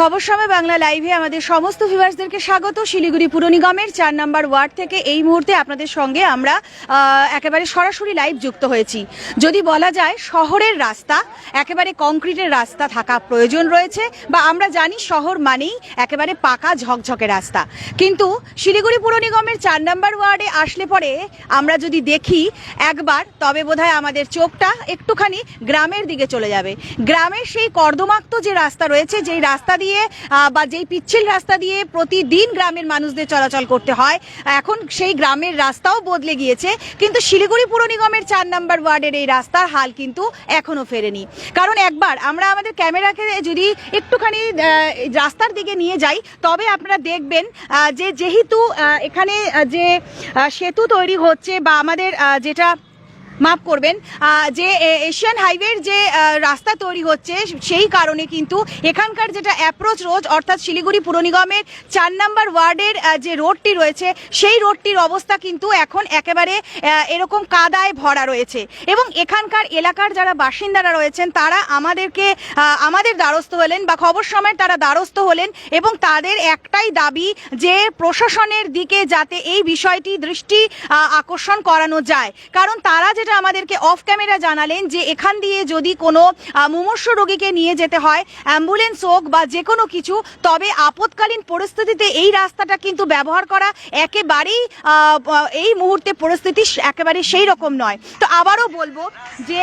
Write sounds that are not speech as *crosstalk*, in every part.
খবর সময় বাংলা লাইভে আমাদের সমস্ত ভিউয়ার্সদেরকে স্বাগত। শিলিগুড়ি পুর নিগমের চার নম্বর ওয়ার্ড থেকে এই মুহূর্তে আপনাদের সঙ্গে আমরা একেবারে সরাসরি লাইভ যুক্ত হয়েছি। যদি বলা যায় শহরের রাস্তা, একেবারে কংক্রিটের রাস্তা থাকা প্রয়োজন রয়েছে বা আমরা জানি শহর মানেই একেবারে পাকা ঝকঝকে রাস্তা। কিন্তু শিলিগুড়ি পুর নিগমের চার নম্বর ওয়ার্ডে আসলে পরে আমরা যদি দেখি একবার, তবে বোধহয় আমাদের চোখটা একটুখানি গ্রামের দিকে চলে যাবে। গ্রামের সেই কর্দমাক্ত যে রাস্তা রয়েছে, যেই রাস্তা দিয়ে আহ, বা যেই পিচ্ছিল রাস্তা দিয়ে প্রতিদিন গ্রামের মানুষদের চলাচল করতে হয় এখন সেই গ্রামের রাস্তাও বদলে গিয়েছে। কিন্তু শিলিগুড়ি পুর নিগমের চার নম্বর ওয়ার্ডের এই রাস্তার হাল কিন্তু এখনও ফেরেনি। কারণ একবার আমরা আমাদের ক্যামেরাকে যদি একটুখানি রাস্তার দিকে নিয়ে যাই তবে আপনারা দেখবেন যে যেহেতু এখানে যে সেতু তৈরি হচ্ছে বা আমাদের যেটা মাফ করবেন যে এশিয়ান হাইওয়ের যে রাস্তা তৈরি হচ্ছে, সেই কারণে কিন্তু এখানকার যেটা অ্যাপ্রোচ রোড অর্থাৎ শিলিগুড়ি পুর নিগমের চার নম্বর ওয়ার্ডের যে রোডটি রয়েছে, সেই রোডটির অবস্থা কিন্তু এখন একেবারে এরকম কাদায় ভরা রয়েছে। এবং এখানকার এলাকার যারা বাসিন্দারা রয়েছেন, তারা আমাদেরকে আমাদের দ্বারস্থ হলেন বা খবর সময় তারা দ্বারস্থ হলেন এবং তাদের একটাই দাবি যে, প্রশাসনের দিকে যাতে এই বিষয়টি দৃষ্টি আকর্ষণ করানো যায়। কারণ তারা যেটা আমাদেরকে অফ ক্যামেরা জানালেন যে এখান দিয়ে যদি কোনো মুমর্ষ রোগীকে নিয়ে যেতে হয় অ্যাম্বুলেন্স হোক বা যে কোনো কিছু, তবে আপৎকালীন পরিস্থিতিতে এই রাস্তাটা কিন্তু ব্যবহার করা একেবারেই এই মুহূর্তে পরিস্থিতি একেবারে সেই রকম নয়। তো আবারও বলব যে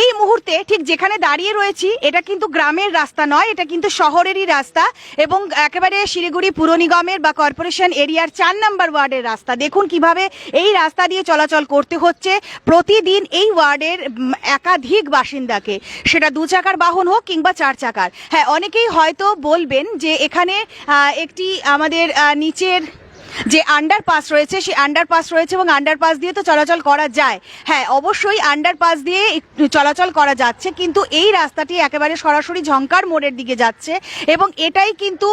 এই মুহূর্তে ঠিক যেখানে দাঁড়িয়ে রয়েছি, এটা কিন্তু গ্রামের রাস্তা নয়, এটা কিন্তু শহরেরই রাস্তা এবং একেবারে শিলিগুড়ি পুর নিগমের বা কর্পোরেশন এরিয়ার চার নম্বর ওয়ার্ডের রাস্তা। দেখুন কীভাবে এই রাস্তা দিয়ে চলাচল করতে হচ্ছে প্রতিদিন এই ওয়ার্ডের একাধিক বাসিন্দাকে। সেটা দু চাকার বাহন হোক কিংবা চার চাকার। হ্যাঁ অনেকেই হয়তো বলবেন যে এখানে একটি আমাদের নিচের যে আন্ডারপাস রয়েছে সেই আন্ডারপাস রয়েছে এবং আন্ডারপাস দিয়ে তো চলাচল করা যায়। হ্যাঁ অবশ্যই আন্ডারপাস দিয়ে চলাচল করা যাচ্ছে, কিন্তু এই রাস্তাটি একেবারে সরাসরি ঝঙ্কার মোড়ের দিকে যাচ্ছে এবং এটাই কিন্তু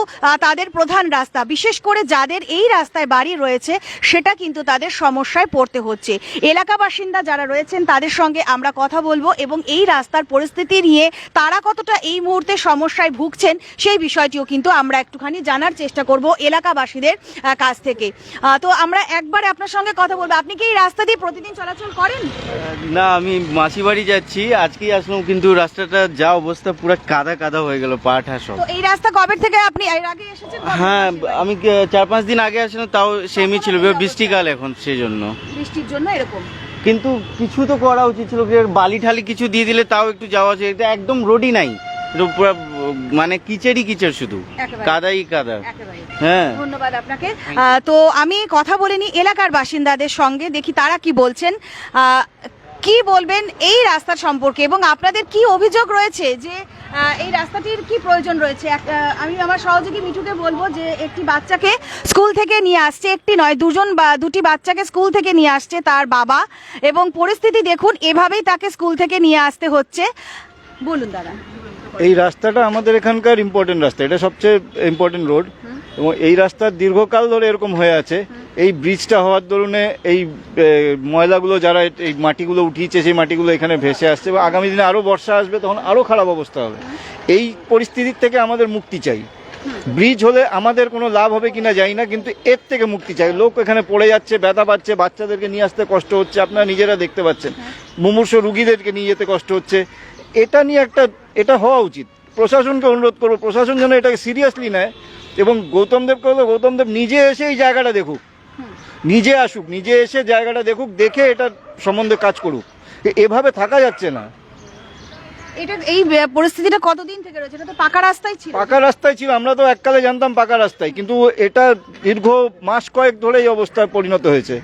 তাদের প্রধান রাস্তা। বিশেষ করে যাদের এই রাস্তায় বাড়ি রয়েছে, সেটা কিন্তু তাদের সমস্যায় পড়তে হচ্ছে। এলাকা বাসিন্দা যারা রয়েছেন, তাদের সঙ্গে আমরা কথা বলব এবং এই রাস্তার পরিস্থিতি নিয়ে তারা কতটা এই মুহূর্তে সমস্যায় ভুগছেন, সেই বিষয়টিও কিন্তু আমরা একটুখানি জানার চেষ্টা করব এলাকাবাসীদের কাছ থেকে। আহ, তো আমরা একবার আপনার সঙ্গে কথা বলব। আপনি কি এই রাস্তা দিয়ে প্রতিদিন চলাচল করেন? না আমি মাসি বাড়ি যাচ্ছি। আজকেই আসলাম কিন্তু রাস্তাটা যা অবস্থা পুরো কাদা কাদা হয়ে গেল পাঠা সব। তো এই রাস্তা কবে থেকে আপনি এর আগে এসেছেন হ্যাঁ আমি চার পাঁচ দিন আগে আসলাম তাও সেমই ছিল বৃষ্টিকাল এখন সেই জন্য বৃষ্টির জন্য এরকম? কিন্তু কিছু তো করা উচিত ছিল বালি ঠালি কিছু দিয়ে দিলে তাও একটু যাওয়া যায়। এটা একদম রোডই নাই। পুরো মানে কিচেরই কিচের শুধু। কাদাই কাদা। হ্যাঁ। ধন্যবাদ আপনাকে। তো আমি কথা বলিনি এলাকার বাসিন্দাদের সঙ্গে দেখি তারা কি বলছেন। কি বলবেন এই রাস্তার সম্পর্কে এবং আপনাদের কি অভিযোগ রয়েছে যে এই রাস্তাটির কি প্রয়োজন রয়েছে? আমি আমার সহযোগী মিঠুকে বলব যে একটি বাচ্চাকে স্কুল থেকে নিয়ে আসছে একটি নয় দুজন বা দুটি বাচ্চাকে স্কুল থেকে নিয়ে আসছে তার বাবা এবং পরিস্থিতি দেখুন এভাবেই তাকে স্কুল থেকে নিয়ে আসতে হচ্ছে। বলুন দাদা। এই রাস্তাটা আমাদের এখানকার ইম্পর্টেন্ট রাস্তা। এটা সবচেয়ে ইম্পর্টেন্ট রোড এবং এই রাস্তার দীর্ঘকাল ধরে এরকম হয়ে আছে। এই ব্রিজটা হওয়ার দরুনে এই ময়লাগুলো যারা এই মাটিগুলো উঠিয়েছে সেই মাটিগুলো এখানে ভেসে আসছে। এবং আগামী দিনে আরও বর্ষা আসবে তখন আরও খারাপ অবস্থা হবে। এই পরিস্থিতির থেকে আমাদের মুক্তি চাই। ব্রিজ হলে আমাদের কোনো লাভ হবে কিনা জানি না কিন্তু এর থেকে মুক্তি চাই। লোক এখানে পড়ে যাচ্ছে ব্যথা পাচ্ছে বাচ্চাদেরকে নিয়ে আসতে কষ্ট হচ্ছে। আপনারা নিজেরা দেখতে পাচ্ছেন। মুমূর্ষ রুগীদেরকে নিয়ে যেতে কষ্ট হচ্ছে। এটা নিয়ে একটা এটা হওয়া উচিত। প্রশাসনকে অনুরোধ করব প্রশাসন যেন এটাকে সিরিয়াসলি নেয় এবং গৌতম দেবকে হলো গৌতম দেব নিজে এসে এই জায়গাটা দেখুক। নিজে আসুক নিজে এসে জায়গাটা দেখুক দেখে এটা সম্বন্ধে কাজ করুক। এভাবে থাকা যাচ্ছে না। এটা এই পরিস্থিতিটা কতদিন থেকে রয়েছে? এটা তো পাকা রাস্তাই ছিল। পাকা রাস্তায় ছিল আমরা তো এককালে জানতাম পাকা রাস্তায় কিন্তু এটা দীর্ঘ মাস কয়েক ধরে এই অবস্থায় পরিণত হয়েছে।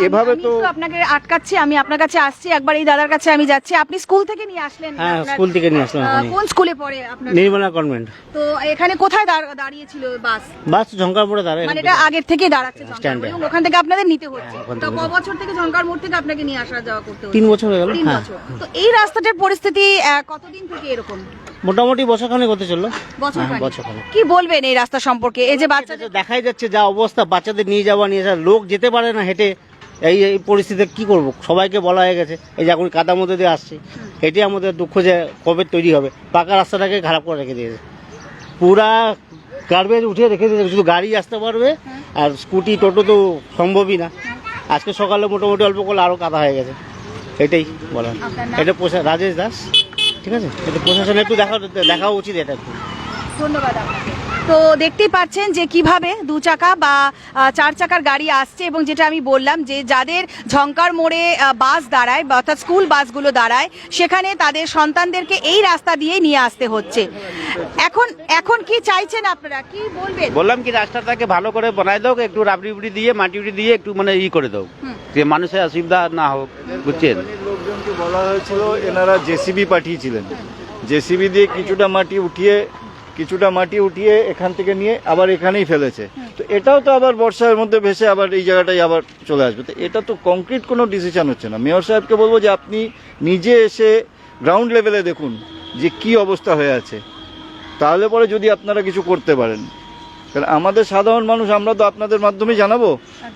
এভাবে তো আপনাকে আটকাচ্ছি আমি আপনার কাছে আসছি একবার এই দাদার কাছে আমি যাচ্ছি। আপনি স্কুল থেকে নিয়ে আসলেন হ্যাঁ স্কুল থেকে নিয়ে আসলাম কোন স্কুলে পড়ে আপনার? নির্মলা কনভেন্ট। তো এখানে কোথায় দাঁড়- দাঁড়িয়েছিল বাস? বাস ঝঙ্কার পরে দাঁড়ায় মানে এটা আগের থেকে দাঁড়াচ্ছে স্ট্যান্ডে। এবং ওখান থেকে আপনাদের নিতে হচ্ছে। হ্যাঁ, তো ক বছর থেকে ঝঙ্কার মোড় থেকে আপনাকে নিয়ে আসা যাওয়া করতে হচ্ছে? তিন বছর হয়ে গেল। তিন হ্যাঁ। বছর। তো এই রাস্তাটার পরিস্থিতি কতদিন থেকে এরকম? মোটামুটি বছরখানে করতে চলল। বছর হ্যাঁ। বছরখানেক। কি বলবেন এই রাস্তা সম্পর্কে? এই যে বাচ্চাদের দেখাই যাচ্ছে যা অবস্থা বাচ্চাদের নিয়ে যাওয়া নিয়ে যাওয়া লোক যেতে পারে না হেঁটে। এই এই পরিস্থিতিতে কি করব? সবাইকে বলা হয়ে গেছে এই যে এখন কাদার মধ্যে দিয়ে আসছে এটি আমাদের দুঃখ যে কবে তৈরি হবে। পাকা রাস্তাটাকে খারাপ করে রেখে দিয়েছে। পুরা গার্বেজ উঠে রেখে দিয়েছে শুধু গাড়ি আসতে পারবে আর স্কুটি টোটো তো সম্ভবই না। আজকে সকালে মোটামুটি অল্প করলে আরও কাদা হয়ে গেছে। এটাই নাম? এটা প্রশা রাজেশ দাস। ঠিক আছে? এটা প্রশাসনে একটু দেখা দেখা উচিত এটা একটু। ধন্যবাদ আপনাকে। তো দেখতেই পাচ্ছেন যে কীভাবে দু চাকা বা চার চাকার গাড়ি আসছে এবং যেটা আমি বললাম যে যাদের ঝঙ্কার মোড়ে বাস দাঁড়ায় বা অর্থাৎ স্কুল বাসগুলো দাঁড়ায় সেখানে তাদের সন্তানদেরকে এই রাস্তা দিয়ে নিয়ে আসতে হচ্ছে। এখন এখন কি চাইছেন আপনারা? কি বলবেন? বললাম কি রাস্তাটাকে ভালো করে বানাই দাও একটু রাবড়ি উবড়ি দিয়ে মাটি উটি দিয়ে একটু মানে ই করে দাও। যে মানুষের অসুবিধা না হোক বুঝছেন? লোকজনকে বলা হয়েছিল এনারা জেসিবি পাঠিয়েছিলেন। জেসিবি দিয়ে কিছুটা মাটি উঠিয়ে কিছুটা মাটি উঠিয়ে এখান থেকে নিয়ে আবার এখানেই ফেলেছে। তো এটাও তো আবার বর্ষার মধ্যে ভেসে আবার এই জায়গাটাই আবার চলে আসবে। তো এটা তো কংক্রিট কোনো ডিসিশন হচ্ছে না। মেয়র সাহেবকে বলব যে আপনি নিজে এসে গ্রাউন্ড লেভেলে দেখুন যে কি অবস্থা হয়ে আছে। তাহলে পরে যদি আপনারা কিছু করতে পারেন। কারণ আমাদের সাধারণ মানুষ আমরা তো আপনাদের মাধ্যমেই জানাব।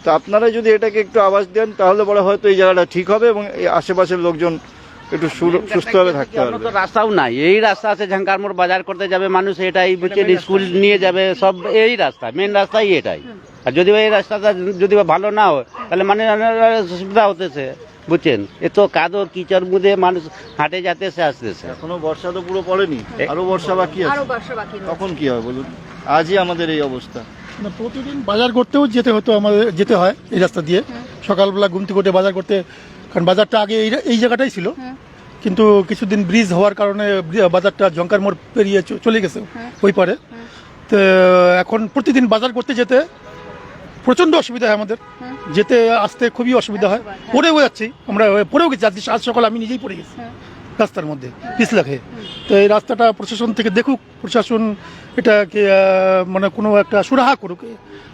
তো আপনারা যদি এটাকে একটু আওয়াজ দেন তাহলে পরে হয়তো এই জায়গাটা ঠিক হবে এবং এই আশেপাশের লোকজন একটু সুস্থভাবে থাকতে পারবে। তো রাস্তাও নাই। এই রাস্তা আছে ঝাঙ্কার মোড় বাজার করতে যাবে মানুষ এটাই বুঝছেন স্কুল নিয়ে যাবে সব এই রাস্তা মেন রাস্তাই এটাই। আর যদি এই রাস্তাটা যদি বা ভালো না হয় তাহলে মানে সুবিধা হতেছে বুঝছেন? এ তো কাদো কিচড় মুদে মানুষ হাটে যাতেছে আসতেছে। এখনও বর্ষা তো পুরো পড়েনি। আরও বর্ষা বাকি আরও আছে বর্ষা বাকি রয়েছে। তখন কি হবে বলুন? আজই আমাদের এই অবস্থা। প্রতিদিন বাজার করতেও যেতে হতো আমাদের যেতে হয় এই রাস্তা দিয়ে। সকালবেলা ঘুম থেকে উঠে বাজার করতে কারণ বাজারটা আগে এই এই জায়গাটাই ছিল। কিন্তু কিছুদিন ব্রিজ হওয়ার কারণে বাজারটা জঙ্কার মোড় পেরিয়ে চলে গেছে ওই পারে। তো এখন প্রতিদিন বাজার করতে যেতে প্রচণ্ড অসুবিধা হয় আমাদের। যেতে আসতে খুবই অসুবিধা হয়। পড়েও যাচ্ছি। আমরা পড়েও গেছি। আজকে আজ সকাল আমি নিজেই পড়ে গেছি। রাস্তার মধ্যে পিছলা খেয়ে তো এই রাস্তাটা প্রশাসন থেকে দেখুক প্রশাসন এটাকে কি মানে কোনো একটা সুরাহা করুক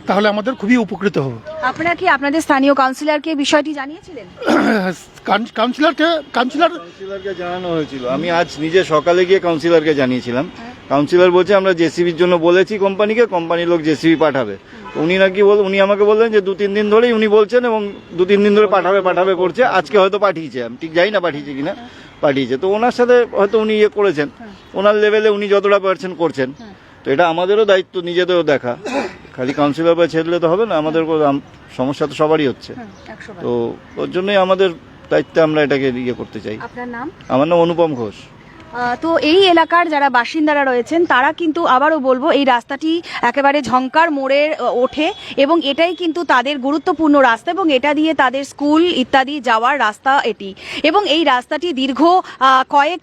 তাহলে আমাদের খুবই উপকৃত হব। আপনারা কি আপনাদের স্থানীয় কাউন্সিলরকে বিষয়টি জানিয়েছিলেন? *coughs* কাউন- কাউন্সিলরকে কাউন্সিলর কাউন্সিলরকে জানানো হয়েছিল। আমি আজ নিজে সকালে গিয়ে কাউন্সিলরকে জানিয়েছিলাম। কাউন্সিলর বলছে আমরা জেসিবির জন্য বলেছি কোম্পানিকে কোম্পানির লোক জেসিবি পাঠাবে। উনি নাকি বল উনি আমাকে বললেন যে দু তিন দিন ধরেই উনি বলছেন এবং দু তিন দিন ধরে পাঠাবে পাঠাবে করছে। আজকে হয়তো পাঠিয়েছে। আমি ঠিক জানি না পাঠিয়েছে কিনা পাঠিয়েছে। তো ওনার সাথে হয়তো উনি ইয়ে করেছেন। ওনার লেভেলে উনি যতটা পারছেন করছেন। তো এটা আমাদেরও দায়িত্ব নিজেদেরও দেখা। খালি কাউন্সিলর বা ছেড়লে তো হবে না আমাদের সমস্যা তো সবারই হচ্ছে। তো ওর জন্যই আমাদের দায়িত্বে আমরা এটাকে ইয়ে করতে চাই। আমার নাম অনুপম ঘোষ। তো এই এলাকার যারা বাসিন্দারা রয়েছেন, তারা কিন্তু আবারও বলব এই রাস্তাটি একেবারে ঝঙ্কার মোড়ে ওঠে এবং এটাই কিন্তু তাদের গুরুত্বপূর্ণ রাস্তা এবং এটা দিয়ে তাদের স্কুল ইত্যাদি যাওয়ার রাস্তা এটি। এবং এই রাস্তাটি দীর্ঘ কয়েক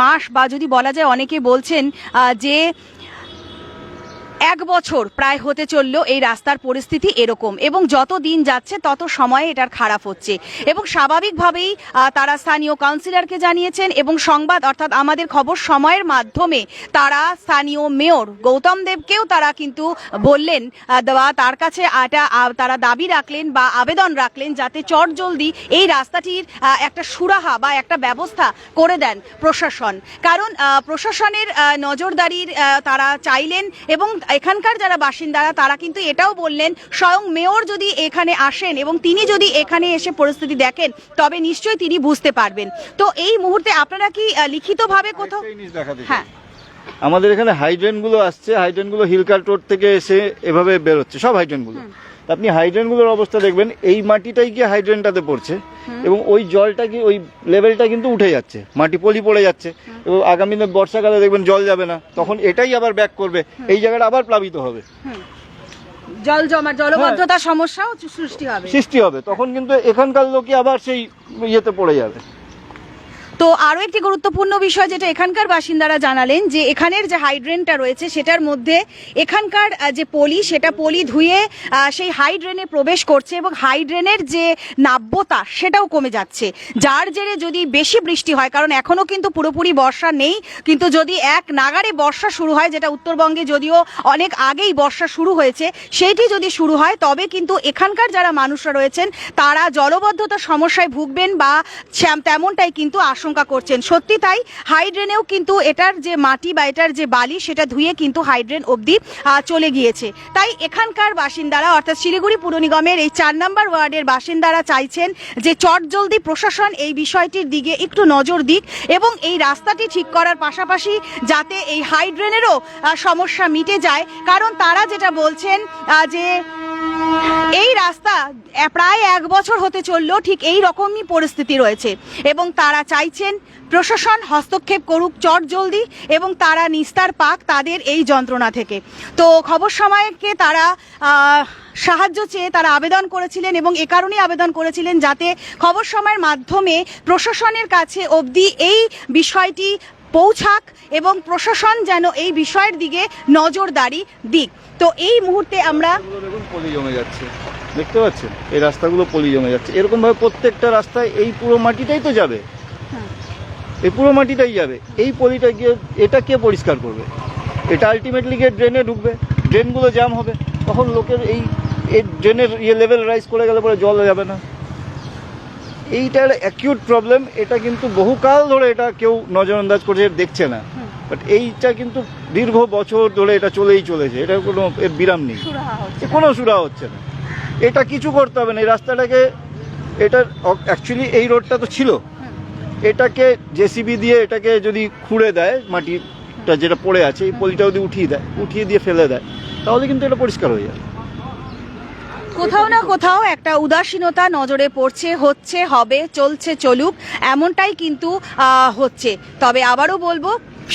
মাস বা যদি বলা যায় অনেকে বলছেন যে এক বছর প্রায় হতে চলল এই রাস্তার পরিস্থিতি এরকম এবং যত দিন যাচ্ছে, তত সময়ে এটার খারাপ হচ্ছে। এবং স্বাভাবিকভাবেই তারা স্থানীয় কাউন্সিলরকে জানিয়েছেন এবং সংবাদ অর্থাৎ আমাদের খবর সময়ের মাধ্যমে তারা স্থানীয় মেয়র গৌতম দেবকেও তারা কিন্তু বললেন বা তার কাছে এটা তারা দাবি রাখলেন বা আবেদন রাখলেন যাতে চট জলদি এই রাস্তাটির একটা সুরাহা বা একটা ব্যবস্থা করে দেন প্রশাসন। কারণ প্রশাসনের নজরদারির তারা চাইলেন এবং এখানকার যারা বাসিন্দারা তারা কিন্তু এটাও বললেন স্বয়ং মেয়র যদি এখানে আসেন এবং তিনি যদি এখানে এসে পরিস্থিতি দেখেন তবে নিশ্চয়ই তিনি বুঝতে পারবেন। তো এই মুহূর্তে আপনারা কি লিখিতভাবে কোথাও। হ্যাঁ। আমাদের এখানে হাইড্রেনগুলো আসছে হাইড্রেনগুলো হিলকার রোড থেকে এসে এভাবে বেরোচ্ছে সব হাইড্রেনগুলো আপনি হাইড্রেনগুলোর অবস্থা দেখবেন এই মাটিটাই গিয়ে হাইড্রেনটাতে পড়ছে এবং ওই জলটা কি ওই লেভেলটা কিন্তু উঠে যাচ্ছে মাটি পলি পড়ে যাচ্ছে। এবং আগামী দিনে বর্ষাকালে দেখবেন জল যাবে না তখন এটাই আবার ব্যাক করবে এই জায়গাটা আবার প্লাবিত হবে। জল জমার জলবদ্ধতার সমস্যাও সৃষ্টি হবে। সৃষ্টি হবে তখন কিন্তু এখানকার লোকই আবার সেই ইয়েতে পড়ে যাবে। তো আরও একটি গুরুত্বপূর্ণ বিষয় যেটা এখানকার বাসিন্দারা জানালেন, যে এখানের যে হাইড্রেনটা রয়েছে সেটার মধ্যে এখানকার যে পলি, সেটা পলি ধুয়ে সেই হাইড্রেনে প্রবেশ করছে এবং হাইড্রেনের যে নাব্যতা সেটাও কমে যাচ্ছে। যার জেরে যদি বেশি বৃষ্টি হয়, কারণ এখনও কিন্তু পুরোপুরি বর্ষা নেই, কিন্তু যদি এক নাগারে বর্ষা শুরু হয়, যেটা উত্তরবঙ্গে যদিও অনেক আগেই বর্ষা শুরু হয়েছে সেইটি যদি শুরু হয়, তবে কিন্তু এখানকার যারা মানুষরা রয়েছেন, তারা জলবদ্ধতার সমস্যায় ভুগবেন বা তেমনটাই কিন্তু আশঙ্কা আশঙ্কা করছেন। সত্যি তাই, হাইড্রেনেও কিন্তু এটার যে মাটি বা এটার যে বালি, সেটা ধুয়ে কিন্তু হাইড্রেন অবধি চলে গিয়েছে। তাই এখানকার বাসিন্দারা, অর্থাৎ শিলিগুড়ি পুর নিগমের এই চার নম্বর ওয়ার্ডের বাসিন্দারা চাইছেন যে চটজলদি প্রশাসন এই বিষয়টির দিকে একটু নজর দিক এবং এই রাস্তাটি ঠিক করার পাশাপাশি যাতে এই হাইড্রেনেরও সমস্যা মিটে যায়। কারণ তারা যেটা বলছেন যে এই রাস্তা প্রায় এক বছর হতে চলল ঠিক এই রকমই পরিস্থিতি রয়েছে। এবং তারা চাইছেন প্রশাসন হস্তক্ষেপ করুক চট জলদি এবং তারা নিস্তার পাক তাদের এই যন্ত্রণা থেকে। তো খবর সময়কে তারা সাহায্য চেয়ে তারা আবেদন করেছিলেন এবং এ কারণেই আবেদন করেছিলেন যাতে খবর সময়ের মাধ্যমে প্রশাসনের কাছে অবধি এই বিষয়টি পৌঁছাক এবং প্রশাসন যেন এই বিষয়ের দিকে নজরদারি দিক। তো এই মুহূর্তে আমরা পলি জমে যাচ্ছে। দেখতে পাচ্ছেন? এই রাস্তাগুলো পলি জমে যাচ্ছে। এরকম ভাবে প্রত্যেকটা রাস্তায় এই পুরো মাটিটাই তো যাবে। এই পুরো মাটিটাই যাবে। এই পলিটা গিয়ে এটা কে পরিষ্কার করবে? এটা আলটিমেটলি গিয়ে ড্রেনে ঢুকবে। ড্রেনগুলো জ্যাম হবে। তখন লোকের এই এই ড্রেনের ইয়ে লেভেল রাইজ করে গেলে পরে জল যাবে না। এইটা একটা অ্যাকিউট প্রবলেম এটা কিন্তু বহুকাল ধরে এটা কেউ নজরআন্দাজ করছে দেখছে না। বাট এইটা কিন্তু দীর্ঘ বছর ধরে এটা চলেই চলেছে এটা কোনো এর বিরাম নেই। কোনো সুরা হচ্ছে না। এটা কিছু করতে হবে না এই রাস্তাটাকে এটা অ্যাকচুয়ালি এই রোডটা তো ছিল। এটাকে জেসিবি দিয়ে এটাকে যদি খুঁড়ে দেয় মাটিটা যেটা পড়ে আছে এই পলিটা যদি উঠিয়ে দেয় উঠিয়ে দিয়ে ফেলে দেয় তাহলে কিন্তু এটা পরিষ্কার হয়ে যাবে। কোথাও না কোথাও একটা উদাসীনতা নজরে পড়ছে, হচ্ছে, হবে, চলছে, চলুক, এমনটাই কিন্তু হচ্ছে। তবে আবারও বলব,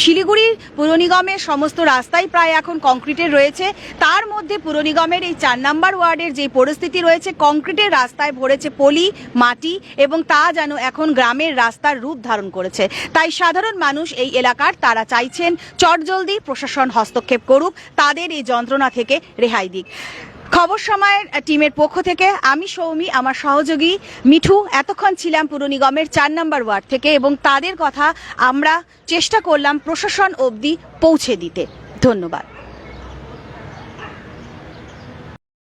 শিলিগুড়ি পুর নিগমের সমস্ত রাস্তাই প্রায় এখন কংক্রিটের রয়েছে। তার মধ্যে পুর নিগমের এই চার নাম্বার ওয়ার্ডের যে পরিস্থিতি রয়েছে, কংক্রিটের রাস্তায় ভরেছে পলি, মাটি এবং তা যেন এখন গ্রামের রাস্তার রূপ ধারণ করেছে। তাই সাধারণ মানুষ এই এলাকার তারা চাইছেন, চটজলদি প্রশাসন হস্তক্ষেপ করুক, তাদের এই যন্ত্রণা থেকে রেহাই দিক। খবর সময়ের টিমের পক্ষ থেকে আমি সৌমি, আমার সহযোগী মিঠু। এতক্ষণ ছিলাম পুর নিগমের চার নম্বর ওয়ার্ড থেকে এবং তাদের কথা আমরা চেষ্টা করলাম প্রশাসন অবধি পৌঁছে দিতে। ধন্যবাদ।